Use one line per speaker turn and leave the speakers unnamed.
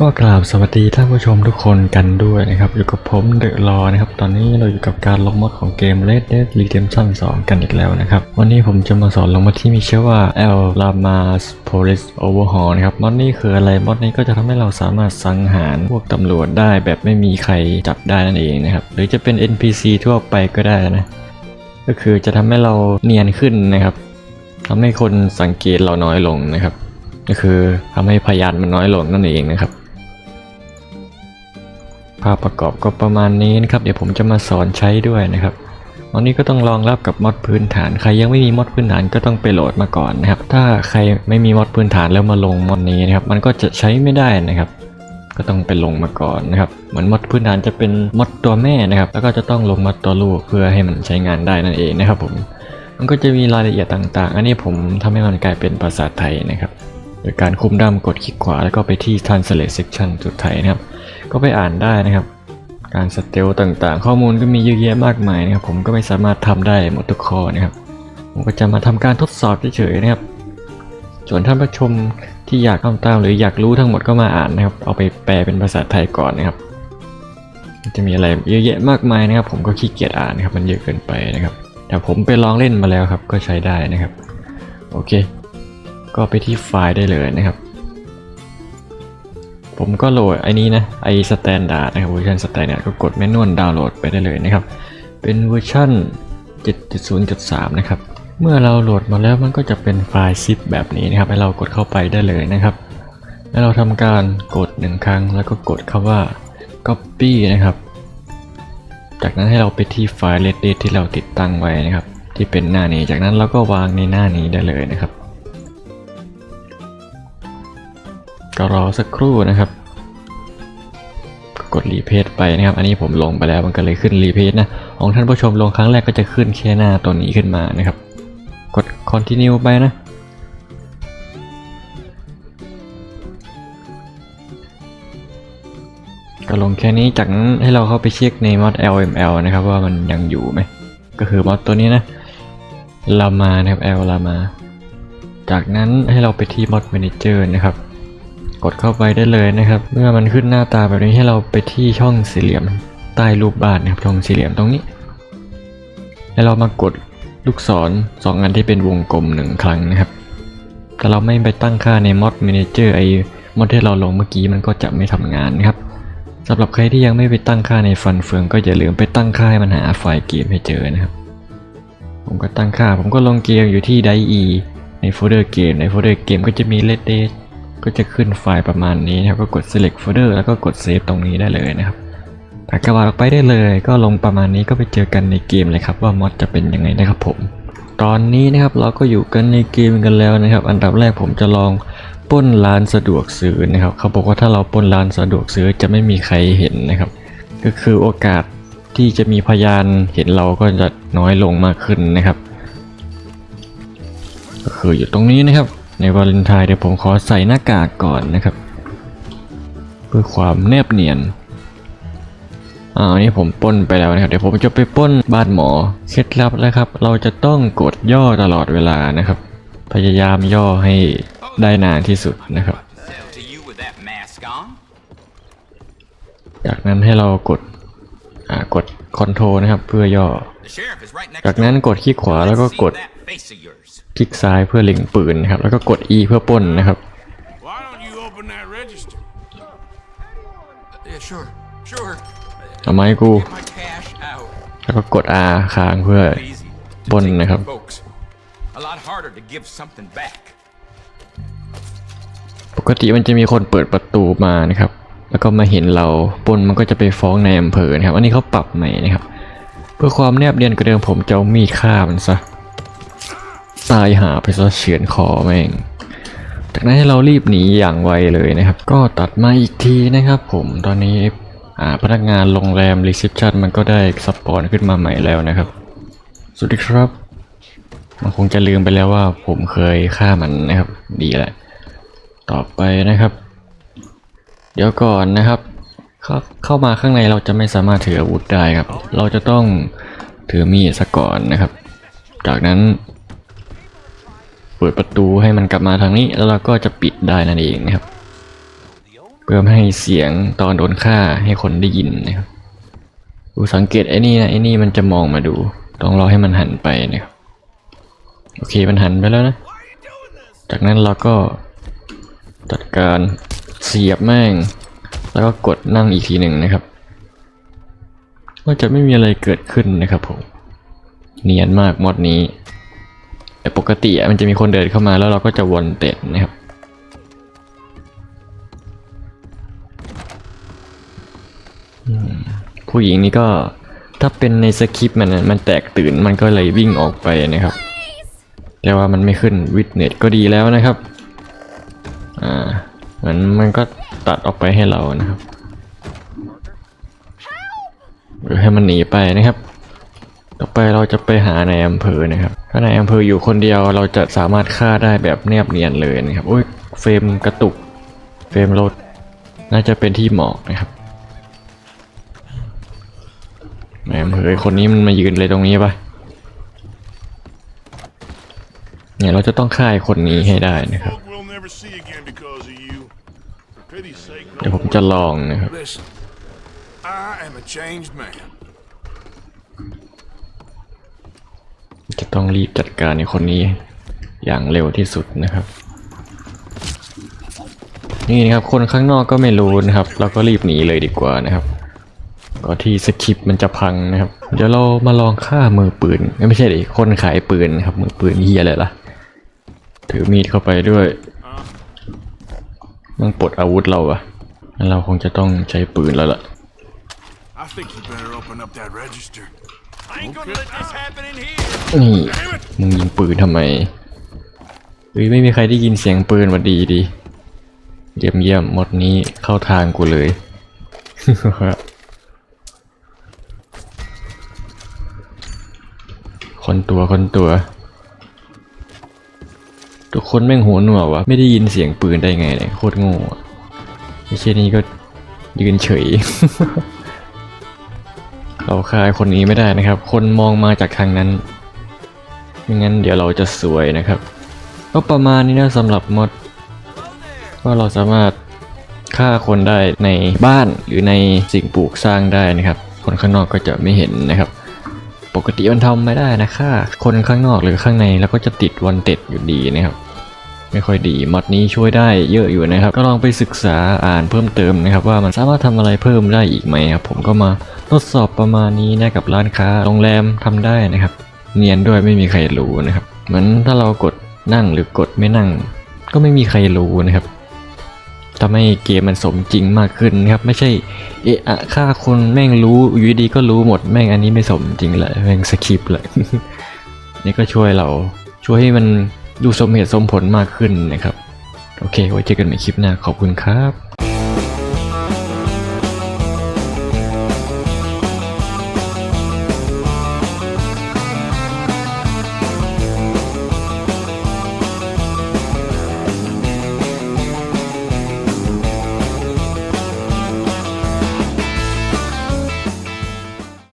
ก็กราบสวัสดีท่านผู้ชมทุกคนกันด้วยนะครับ อยู่กับผมเดอะรอนะครับ ตอนนี้เราอยู่กับการลงมดของเกม Red Dead Redemption 2 กันอีกแล้วนะครับ วันนี้ผมจะมาสอนลงมดที่มีชื่อว่า El Lamas Police Overhaul นะครับมดนี้คืออะไรมดนี้ก็จะทำให้เราสามารถสังหารพวกตำรวจได้แบบไม่มีใครจับได้นั่นเองนะครับ หรือจะเป็น NPC ทั่วไปก็ได้นะ ก็คือจะทำให้เราเนียนขึ้นนะครับทำให้คนสังเกตเราน้อยลงนะครับ ก็คือทำให้พยานมันน้อยลงนั่นเองนะครับาพประกอบก็ประมาณนี้นะครับ เดี๋ยวผมจะมาสอนใช้ด้วยนะครับวันนี้ก็ต้องรองรับกับมอดพื้นฐาน ใครยังไม่มีมอดพื้นฐานก็ต้องไปโหลดมาก่อนนะครับ ถ้าใครไม่มีมอดพื้นฐานแล้วมาลงมอดนี้นะครับ มันก็จะใช้ไม่ได้นะครับ ก็ต้องไปลงมาก่อนนะครับ เหมือนมอดพื้นฐานจะเป็นมอดตัวแม่นะครับ แล้วก็จะต้องลงมอดตัวลูกเพื่อให้มันใช้งานได้นั่นเองนะครับผม มันก็จะมีรายละเอียดต่าง ๆ อันนี้ผมทำให้มันกลายเป็นภาษาไทยนะครับ โดยการคุมด้ามกดคลิกขวาแล้วก็ไปที่ translate section จุดไทยนะครับ ก็ไปอ่านได้นะครับ การสเตลต่างๆ ข้อมูลก็มีเยอะแยะมากมายนะครับ ผมก็ไม่สามารถทำได้หมดทุกข้อนะครับ ผมก็จะมาทำการทดสอบเฉยๆนะครับ ส่วนท่านผู้ชมที่อยากทำตามหรืออยากรู้ทั้งหมดก็มาอ่านนะครับ เอาไปแปลเป็นภาษาไทยก่อนนะครับจะมีอะไรเยอะแยะมากมายนะครับ ผมก็ขี้เกียจอ่านนะครับ มันเยอะเกินไปนะครับ แต่ผมไปลองเล่นมาแล้วครับ ก็ใช้ได้นะครับ โอเค ก็ไปที่ไฟล์ได้เลยนะครับ ผมก็โหลดไอ้นี้นะไอสแตนดาร์ดนะครับเวอร์ชันสแตนดาร์ดก็กดเมนูดาวน์โหลดไปได้เลยนะครับ เป็นเวอร์ชัน7.0.3 นะครับ เมื่อเราโหลดมาแล้วมันก็จะเป็นไฟล์ซิปแบบนี้นะครับ ให้เรากดเข้าไปได้เลยนะครับ แล้วเราทำการกดหนึ่งครั้งแล้วก็กดคำว่า copy นะครับ จากนั้นให้เราไปที่ไฟล์ Reddit ที่เราติดตั้งไว้นะครับ ที่เป็นหน้านี้ จากนั้นเราก็วางในหน้านี้ได้เลยนะครับ ก็รอสักครู่นะครับกกดรีเพจไปนะครับ อันนี้ผมลงไปแล้วมันก็เลยขึ้นรีเพจนะ ของท่านผู้ชมลงครั้งแรกก็จะขึ้นแค่หน้าตัวนี้ขึ้นมานะครับ กด continue ไปนะก็ลงแค่นี้จากนั้นให้เราเข้าไปเช็คในมอด LML นะครับ ว่ามันยังอยู่ไหม ก็คือมอดตัวนี้นะลามานะครับ L ลามา จากนั้นให้เราไปที่มอด Manager นะครับ ดเข้าไปได้เลยนะครับ เมื่อมันขึ้นหน้าตาแบบนี้ให้เราไปที่ช่องสี่เหลี่ยมใต้รูปบานนะครับช่องสี่เหลี่ยมตรงนี้ให้เรามากดลูกศรสองอันที่เป็นวงกลมหนึ่งครั้งนะครับถ้าเราไม่ไปตั้งค่าใน Mod Manager ไอ้มอดที่เราลงเมื่อกี้มันก็จะไม่ทำงานนะครับสำหรับใครที่ยังไม่ไปตั้งค่าในฟันเฟือง ก็อย่าลืมไปตั้งค่าให้มันหาไฟล์เกมให้เจอนะครับ ผมก็ตั้งค่าผมก็ลงเกมอยู่ที่ DIE ในโฟลเดอร์เกมในโฟลเดอร์เกมก็จะมี Red Dead ก็จะขึ้นไฟล์ประมาณนี้นะครับก็กด select folder แล้วก็กด save ตรงนี้ได้เลยนะครับถัดกระบาดออกไปได้เลย ก็ลงประมาณนี้ก็ไปเจอกันในเกมเลยครับว่ามอดจะเป็นยังไงนะครับผม ตอนนี้นะครับเราก็อยู่กันในเกมกันแล้วนะครับ อันดับแรกผมจะลองป้นร้านสะดวกซื้อนะครับ เขาบอกว่าถ้าเราป้นร้านสะดวกซื้อจะไม่มีใครเห็นนะครับ ก็คือโอกาสที่จะมีพยานเห็นเราก็จะน้อยลงมากขึ้นนะครับ ก็คืออยู่ตรงนี้นะครับ ในวาเลนไทน์เดี๋ยวผมขอใส่หน้ากากก่อนนะครับ เพื่อความแนบเนียนอ่าอันนี้ผมป้นไปแล้วนะครับ เดี๋ยวผมจะไปป้นบ้านหมอ เคล็ดลับนะครับ เราจะต้องกดย่อตลอดเวลานะครับ พยายามย่อให้ได้นานที่สุดนะครับ จากนั้นให้เรากดอ่ากดคอนโทรนะครับ เพื่อย่อ จากนั้นกดคลิกขวาแล้วก็กด
See that face of yours.
คลิกซ้ายเพื่อเล็งปืนนะครับ แล้วก็กด E เพื่อปล้นนะครับ
Why don't you open that register?
Yeah, sure, sure.
เอาไม้กู
Get my cash out.
แล้วก็กด R ค้างเพื่อ
Easy. to
ปล้น
take
นะครับ
folks. A lot harder to give something back.
ปกติมันจะมีคนเปิดประตูมานะครับ แล้วก็มาเห็นเราปล้นมันก็จะไปฟ้องในอำเภอนะครับ อันนี้เขาปรับใหม่นะครับ เพื่อความแนบเนียนกว่าเดิมผมจะเอามีดฆ่ามันซะ ตายหาไปซะเฉือนคอแม่ง จากนั้นให้เรารีบหนีอย่างไวเลยนะครับ ก็ตัดมาอีกทีนะครับผมตอนนี้อาพนักงานโรงแรมรีเซพชันมันก็ได้สปอนขึ้นมาใหม่แล้วนะครับสวัสดีครับมันคงจะลืมไปแล้วว่าผมเคยฆ่ามันนะครับ ดีแหละ ต่อไปนะครับ เดี๋ยวก่อนนะครับ เข้าเข้ามาข้างในเราจะไม่สามารถถืออาวุธได้ครับ เราจะต้องถือมีดซะก่อนนะครับ จากนั้น เปิดประตูให้มันกลับมาทางนี้แล้วเราก็จะปิดได้นั่นเองนะครับ เพื่อให้เสียงตอนโดนฆ่าให้คนได้ยินนะครับดูสังเกตไอ้นี่นะไอ้นี่มันจะมองมาดู ต้องรอให้มันหันไปนะครับโอเคมันหันไปแล้วนะ จากนั้นเราก็จัดการเสียบแม่ง แล้วก็กดนั่งอีกทีหนึ่งนะครับว่าจะไม่มีอะไรเกิดขึ้นนะครับผม เนียนมากมอดนี้ แต่ปกติมันจะมีคนเดินเข้ามาแล้วเราก็จะวนเตะนะครับผู้หญิงนี่ก็ถ้าเป็นในสคริปต์มันมันแตกตื่นมันก็เลยวิ่งออกไปนะครับ แต่ว่ามันไม่ขึ้นวิดเน็ตก็ดีแล้วนะครับอ่ามันมันก็ตัดออกไปให้เรานะครับหรือให้มันหนีไปนะครับ ต่อไปเราจะไปหาในอำเภอนะครับ ถ้าในอำเภออยู่คนเดียวเราจะสามารถฆ่าได้แบบแนบเนียนเลยนะครับอุ้ยเฟรมกระตุก เฟรมรถน่าจะเป็นที่หมอกนะครับในอำเภอคนนี้มันมายืนเลยตรงนี้ปะเนี่ยเราจะต้องฆ่าคนนี้ให้ได้นะครับเดี๋ยวผมจะลองนะครับ
I am a changed man.
จะ ต้องรีบจัดการในคนนี้อย่างเร็วที่สุดนะครับ นี่นะครับคนข้างนอกก็ไม่รู้นะครับ เราก็รีบหนีเลยดีกว่านะครับก็ที่สคริปมันจะพังนะครับ เดี๋ยวเรามาลองฆ่ามือปืนไม่ใช่ดิคนขายปืนครับมือปืนเฮียอะไรล่ะ ถือมีดเข้าไปด้วยมันปลดอาวุธเราอะเราคงจะต้องใช้ปืนแล้วล่ะ นี่มึงยิงปืนทำไมเฮ้ยไม่มีใครได้ยินเสียงปืนวัดดีดีเยี่ยมเยี่ยมหมดนี้เข้าทางกูเลยคนตัวคนตัว ทุกคนแม่งหัวหนวกวะไม่ได้ยินเสียงปืนได้ไงเนี่ยโคตรโง่อะไม่ใช่นี่ก็ยืนเฉย เราคายคนนี้ไม่ได้นะครับ คนมองมาจากทางนั้นไม่งั้นเดี๋ยวเราจะสวยนะครับ ก็ประมาณนี้นะสำหรับมดว่าเราสามารถฆ่าคนได้ในบ้านหรือในสิ่งปลูกสร้างได้นะครับ คนข้างนอกก็จะไม่เห็นนะครับ ปกติมันทำไม่ได้นะฆ่าคนข้างนอกหรือข้างในแล้วก็จะติดวันเต็ดอยู่ดีนะครับ ไม่ค่อยดีมอดนี้ช่วยได้เยอะอยู่นะครับ ก็ลองไปศึกษาอ่านเพิ่มเติมนะครับ ว่ามันสามารถทำอะไรเพิ่มได้อีกไหมครับผมก็มาทดสอบประมาณนี้นะกับร้านค้าโรงแรมทำได้นะครับ เนียนด้วยไม่มีใครรู้นะครับ เหมือนถ้าเรากดนั่งหรือกดไม่นั่ง ก็ไม่มีใครรู้นะครับทำให้เกมมันสมจริงมากขึ้นนะครับ ไม่ใช่เอะอะฆ่าคนแม่งรู้อยู่ดีก็รู้หมดแม่งอันนี้ไม่สมจริงเลยแม่งสคริปต์เลยนี่ก็ช่วยเราช่วยให้มัน ดูสมเหตุสมผลมากขึ้นนะครับ โอเค ไว้เจอกันในคลิปหน้าขอบคุณครับ